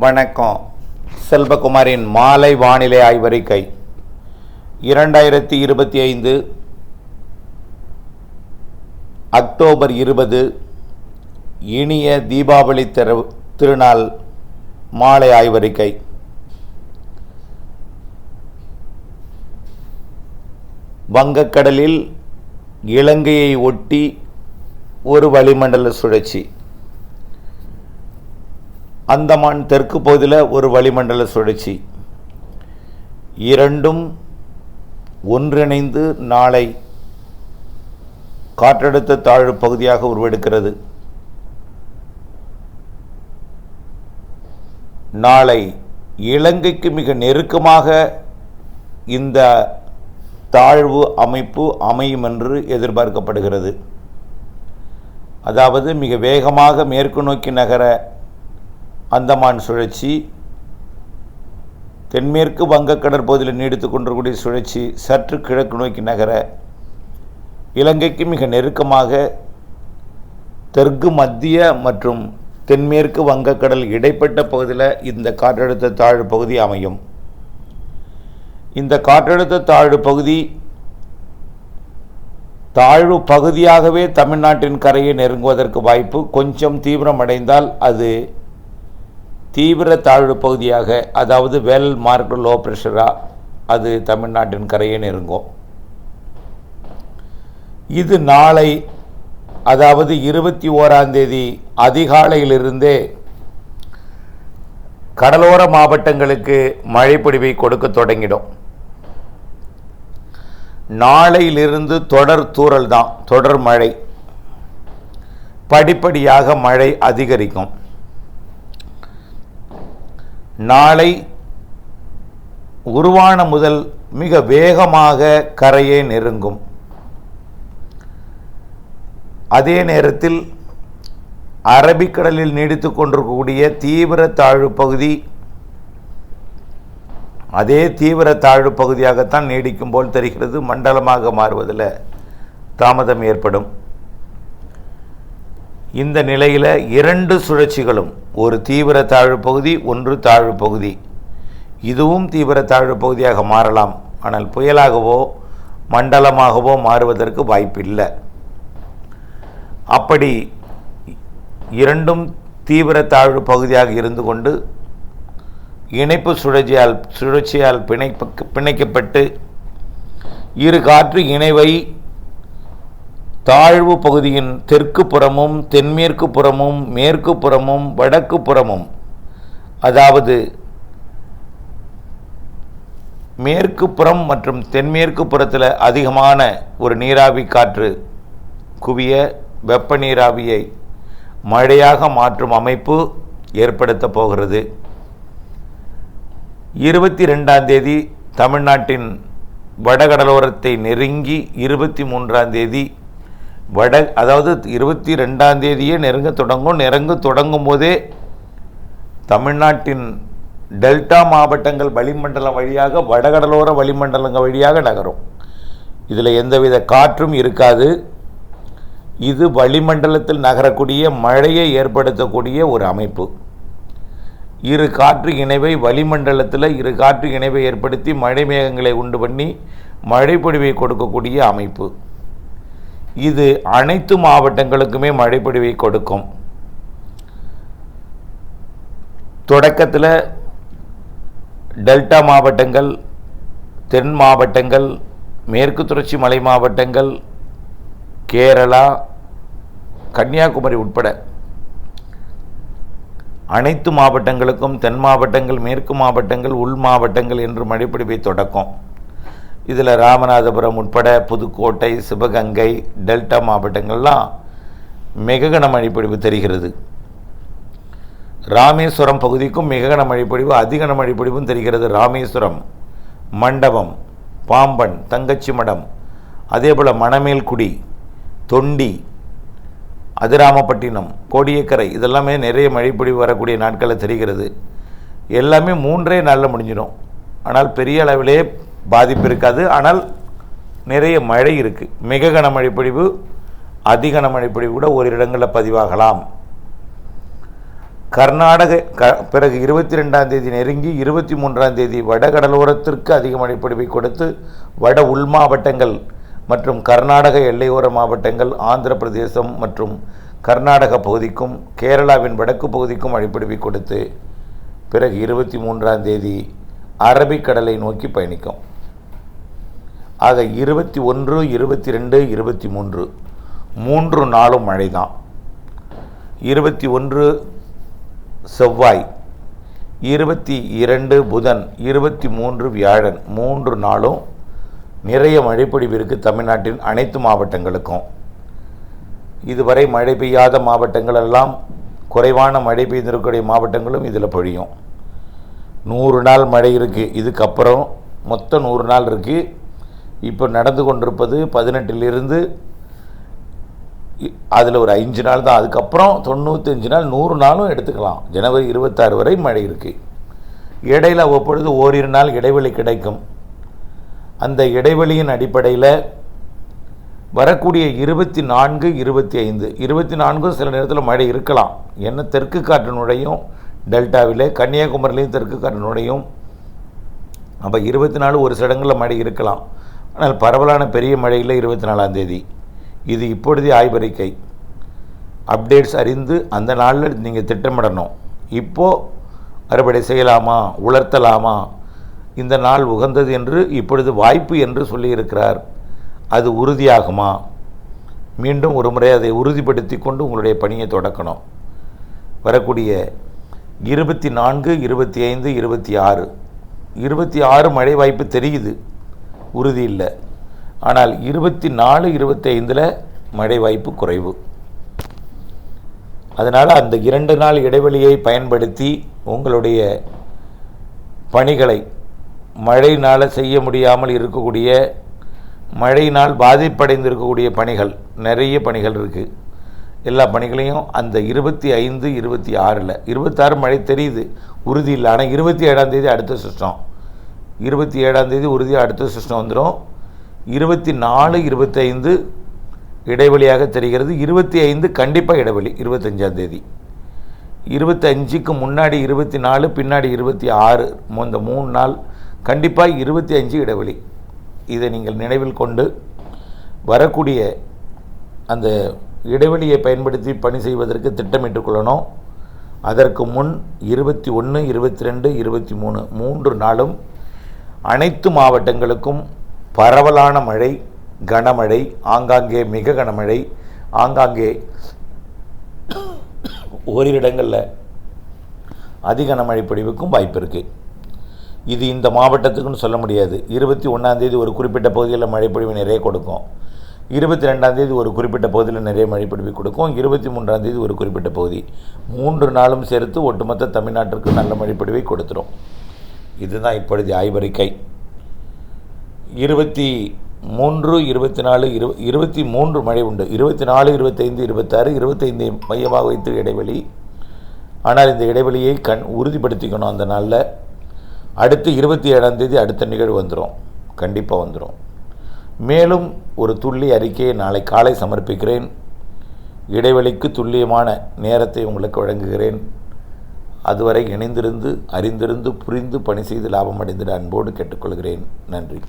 வணக்கம். செல்வகுமாரின் மாலை வானிலை ஆய்வறிக்கை. இரண்டாயிரத்தி இருபத்தி ஐந்து அக்டோபர் இருபது இனிய தீபாவளி திரு திருநாள் மாலை ஆய்வறிக்கை. வங்கக்கடலில் இலங்கையை ஒட்டி ஒரு வளிமண்டல சுழற்சி. அந்தமான் தெற்கு பகுதியில் ஒரு வளிமண்டல சுழற்சி. இரண்டும் ஒன்றிணைந்து நாளை காற்றழுத்த தாழ்வு பகுதியாக உருவெடுக்கிறது. நாளை இலங்கைக்கு மிக நெருக்கமாக இந்த தாழ்வு அமைப்பு அமையும் என்று எதிர்பார்க்கப்படுகிறது. அதாவது மிக வேகமாக மேற்கு நோக்கி நகர அந்தமான் சுழற்சி தென்மேற்கு வங்கக்கடற்பகுதியில் நீடித்து கொண்டிருக்கூடிய சுழற்சி சற்று கிழக்கு நோக்கி நகர இலங்கைக்கு மிக நெருக்கமாக தெற்கு மத்திய மற்றும் தென்மேற்கு வங்கக்கடல் இடைப்பட்ட பகுதியில் இந்த காற்றழுத்த தாழ்வு பகுதி அமையும். இந்த காற்றழுத்த தாழ்வு பகுதி தாழ்வு பகுதியாகவே தமிழ்நாட்டின் கரையை நெருங்குவதற்கு வாய்ப்பு கொஞ்சம் தீவிரமடைந்தால் அது தீவிர தாழ்வு பகுதியாக அதாவது வெல் மார்க் லோ ப்ரெஷராக அது தமிழ்நாட்டின் கரையை நெருங்கும். இது நாளை அதாவது இருபத்தி ஓராம் தேதி அதிகாலையிலிருந்தே கடலோர மாவட்டங்களுக்கு மழைப்பொடிவை கொடுக்க தொடங்கிடும். நாளையிலிருந்து தொடர் தூறல் தான் தொடர் மழை. படிப்படியாக மழை அதிகரிக்கும். நாளை உருவான முதல் மிக வேகமாக கரையை நெருங்கும். அதே நேரத்தில் அரபிக்கடலில் நீடித்து கொண்டிருக்கக்கூடிய தீவிர தாழ்வு பகுதி அதே தீவிர தாழ்வு பகுதியாகத்தான் நீடிக்கும் போல் தெரிகிறது. மண்டலமாக மாறுவதில் தாமதம் ஏற்படும். இந்த நிலையில் இரண்டு சுழற்சிகளும் ஒரு தீவிர தாழ்வு பகுதி ஒன்று தாழ்வு பகுதி. இதுவும் தீவிர தாழ்வு பகுதியாக மாறலாம். ஆனால் புயலாகவோ மண்டலமாகவோ மாறுவதற்கு வாய்ப்பில்லை. அப்படி இரண்டும் தீவிர தாழ்வு பகுதியாக இருந்து கொண்டு இணைப்பு சுழற்சியால் சுழற்சியால் பிணைப்பு பிணைக்கப்பட்டு இரு காற்று இணைவை தாழ்வு பகுதியின் தெற்கு புறமும் தென்மேற்கு புறமும் மேற்கு புறமும் வடக்கு புறமும். அதாவது மேற்கு புறம் மற்றும் தென்மேற்கு புறத்தில் அதிகமான ஒரு நீராவி காற்று குவிய வெப்ப நீராவியை மழையாக மாற்றும் அமைப்பு ஏற்படுத்த போகிறது. இருபத்தி ரெண்டாம் தேதி தமிழ்நாட்டின் வடகடலோரத்தை நெருங்கி இருபத்தி மூன்றாம் தேதி வட அதாவது இருபத்தி ரெண்டாம் தேதியே நெருங்க தொடங்கும். நெருங்க தொடங்கும் போதே தமிழ்நாட்டின் டெல்டா மாவட்டங்கள் வளிமண்டலம் வழியாக வடகடலோர வளிமண்டலங்கள் வழியாக நகரும். இதில் எந்தவித காற்றும் இருக்காது. இது வளிமண்டலத்தில் நகரக்கூடிய மழையை ஏற்படுத்தக்கூடிய ஒரு அமைப்பு. இரு காற்று இணைவை வளிமண்டலத்தில் இரு காற்று இணைவை ஏற்படுத்தி மழை மேகங்களை உண்டு பண்ணி மழைப்பொழிவை கொடுக்கக்கூடிய அமைப்பு. இது அனைத்து மாவட்டங்களுக்குமே மழைப்பொழிவை கொடுக்கும். தொடக்கத்தில் டெல்டா மாவட்டங்கள் தென் மாவட்டங்கள் மேற்கு தொடர்ச்சி மலை மாவட்டங்கள் கேரளா கன்னியாகுமரி உட்பட அனைத்து மாவட்டங்களுக்கும் தென் மாவட்டங்கள் மேற்கு மாவட்டங்கள் உள் மாவட்டங்கள் என்று மழைப்பிடிப்பை தொடக்கும். இதில் ராமநாதபுரம் உட்பட புதுக்கோட்டை சிவகங்கை டெல்டா மாவட்டங்கள்லாம் மிக கன மழைப்பொழிவு தெரிகிறது. ராமேஸ்வரம் பகுதிக்கும் மிக கன மழைப்பொழிவு அதிகன மழைப்பொழிவும் தெரிகிறது. ராமேஸ்வரம் மண்டபம் பாம்பன் தங்கச்சி மடம் அதேபோல் மணமேல்குடி தொண்டி அதிராமப்பட்டினம் கோடியக்கரை இதெல்லாமே நிறைய மழைப்பொழிவு வரக்கூடிய நாட்களில் தெரிகிறது. எல்லாமே மூன்றே நாளில் முடிஞ்சிடும். ஆனால் பெரிய அளவிலே பாதிப்பு இருக்காது. ஆனால் நிறைய மழை இருக்குது மிக கனமழை பொழிவு அதிக கனமழை பொழிவு கூட ஒரு இடங்களில் பதிவாகலாம். கர்நாடக க பிறகு இருபத்தி ரெண்டாம் தேதி நெருங்கி இருபத்தி மூன்றாம் தேதி வடகடலோரத்திற்கு அதிக மழைப்பொழிவை கொடுத்து வட உள் மாவட்டங்கள் மற்றும் கர்நாடக எல்லையோர மாவட்டங்கள் ஆந்திர பிரதேசம் மற்றும் கர்நாடக பகுதிக்கும் கேரளாவின் வடக்கு பகுதிக்கும் மழைப்பொழிவை கொடுத்து பிறகு இருபத்தி மூன்றாம் தேதி அரபிக்கடலை நோக்கி பயணிக்கும். ஆக இருபத்தி ஒன்று இருபத்தி ரெண்டு இருபத்தி மூன்று. மூன்று நாளும் மழை தான் இருபத்தி ஒன்று செவ்வாய் இருபத்தி இரண்டு புதன் இருபத்தி மூன்று வியாழன். மூன்று நாளும் நிறைய மழைப்பொழிவு இருக்குது தமிழ்நாட்டின் அனைத்து மாவட்டங்களுக்கும். இதுவரை மழை பெய்யாத மாவட்டங்கள் எல்லாம் குறைவான மழை பெய்திருக்கக்கூடிய மாவட்டங்களும் இதில் பொழியும். நூறு நாள் மழை இருக்குது இதுக்கப்புறம் மொத்தம் நூறு நாள் இருக்குது இப்போ நடந்து கொண்டிருப்பது பதினெட்டிலிருந்து அதில் ஒரு அஞ்சு நாள் தான். அதுக்கப்புறம் தொண்ணூத்தஞ்சு நாள் நூறு நாளும் எடுத்துக்கலாம். ஜனவரி இருபத்தாறு வரை மழை இருக்குது இடையில் அவ்வப்பொழுது ஓரிரு நாள் இடைவெளி கிடைக்கும். அந்த இடைவெளியின் அடிப்படையில் வரக்கூடிய இருபத்தி நான்கு இருபத்தி ஐந்து. இருபத்தி நான்கும் சில நேரத்தில் மழை இருக்கலாம். என்ன தெற்கு காற்று நுழையும்? டெல்டாவில் கன்னியாகுமரியிலையும் தெற்கு காற்று நுழையும். அப்போ இருபத்தி நாலு ஒரு சில இடங்களில் மழை இருக்கலாம். ஆனால் பரவலான பெரிய மழையில் இருபத்தி நாலாம் தேதி. இது இப்பொழுதே ஆய்வறிக்கை. அப்டேட்ஸ் அறிந்து அந்த நாளில் நீங்கள் திட்டமிடணும். இப்போது அறுவடை செய்யலாமா உலர்த்தலாமா? இந்த நாள் உகந்தது என்று இப்பொழுது வாய்ப்பு என்று சொல்லியிருக்கிறார். அது உறுதியாகுமா? மீண்டும் ஒரு முறை அதை உறுதிப்படுத்தி கொண்டு உங்களுடைய பணியை தொடக்கணும். வரக்கூடிய இருபத்தி நான்கு இருபத்தி ஐந்து இருபத்தி ஆறு. இருபத்தி ஆறு மழை வாய்ப்பு தெரியுது. உறுதி இல்லை. ஆனால் இருபத்தி நாலு இருபத்தி ஐந்தில் மழை வாய்ப்பு குறைவு. அதனால் அந்த இரண்டு நாள் இடைவெளியை பயன்படுத்தி உங்களுடைய பணிகளை மழையினால் செய்ய முடியாமல் இருக்கக்கூடிய மழையினால் பாதிப்படைந்து இருக்கக்கூடிய பணிகள் நிறைய பணிகள் இருக்குது எல்லா பணிகளையும் அந்த இருபத்தி ஐந்து இருபத்தி ஆறில் இருபத்தாறு மழை தெரியுது உறுதி இல்லை. ஆனால் இருபத்தி ஏழாம் தேதி அடுத்த சிஸ்டம். இருபத்தி ஏழாம் தேதி உறுதியாக அடுத்த சிஸ்டம் வந்துடும் இருபத்தி நாலு இருபத்தைந்து இடைவெளியாக தெரிகிறது. இருபத்தி ஐந்து கண்டிப்பாக இடைவெளி இருபத்தஞ்சாம் தேதி. இருபத்தஞ்சுக்கு முன்னாடி இருபத்தி நாலு பின்னாடி இருபத்தி ஆறு இந்த மூணு நாள் கண்டிப்பாக இருபத்தி அஞ்சு இடைவெளி. இதை நீங்கள் நினைவில் கொண்டு வரக்கூடிய அந்த இடைவெளியை பயன்படுத்தி பணி செய்வதற்கு திட்டமிட்டுக் கொள்ளணும். அதற்கு முன் இருபத்தி ஒன்று இருபத்தி ரெண்டு இருபத்தி மூணு மூன்று நாளும் அனைத்து மாவட்டங்களுக்கும் பரவலான மழை கனமழை ஆங்காங்கே மிக கனமழை ஆங்காங்கே ஓரிரு இடங்களில் அதிக கனமழை பொழிவுக்கும் வாய்ப்பு இருக்குது இது இந்த மாவட்டத்துக்குன்னு சொல்ல முடியாது. இருபத்தி ஒன்றாந்தேதி ஒரு குறிப்பிட்ட பகுதியில் மழைப்பொழிவு நிறைய கொடுக்கும். இருபத்தி ரெண்டாந்தேதி ஒரு குறிப்பிட்ட பகுதியில் நிறைய மழைப்பொழிவு கொடுக்கும். இருபத்தி மூன்றாந்தேதி ஒரு குறிப்பிட்ட பகுதி. மூன்று நாளும் சேர்த்து ஒட்டுமொத்த தமிழ்நாட்டிற்கு நல்ல மழைப்பொழிவை கொடுத்துரும். இதுதான் இப்பொழுது ஆய்வறிக்கை. இருபத்தி மூன்று இருபத்தி நாலு இரு இருபத்தி மூன்று மழை உண்டு. இருபத்தி நாலு இருபத்தைந்து இருபத்தாறு இருபத்தைந்து மையமாக வைத்து இடைவெளி. ஆனால் இந்த இடைவெளியை கண் உறுதிப்படுத்திக்கணும் அந்த நாளில். அடுத்து இருபத்தி ஏழாம் தேதி அடுத்த நிகழ்வு வந்துடும் கண்டிப்பாக வந்துடும் மேலும் ஒரு துள்ளி அறிக்கையை நாளை காலை சமர்ப்பிக்கிறேன். இடைவெளிக்கு துல்லியமான நேரத்தை உங்களுக்கு வழங்குகிறேன். அதுவரை இணைந்திருந்து அறிந்திருந்து புரிந்து பணி செய்து லாபம் அடைந்திட அன்போடு கேட்டுக்கொள்கிறேன். நன்றி.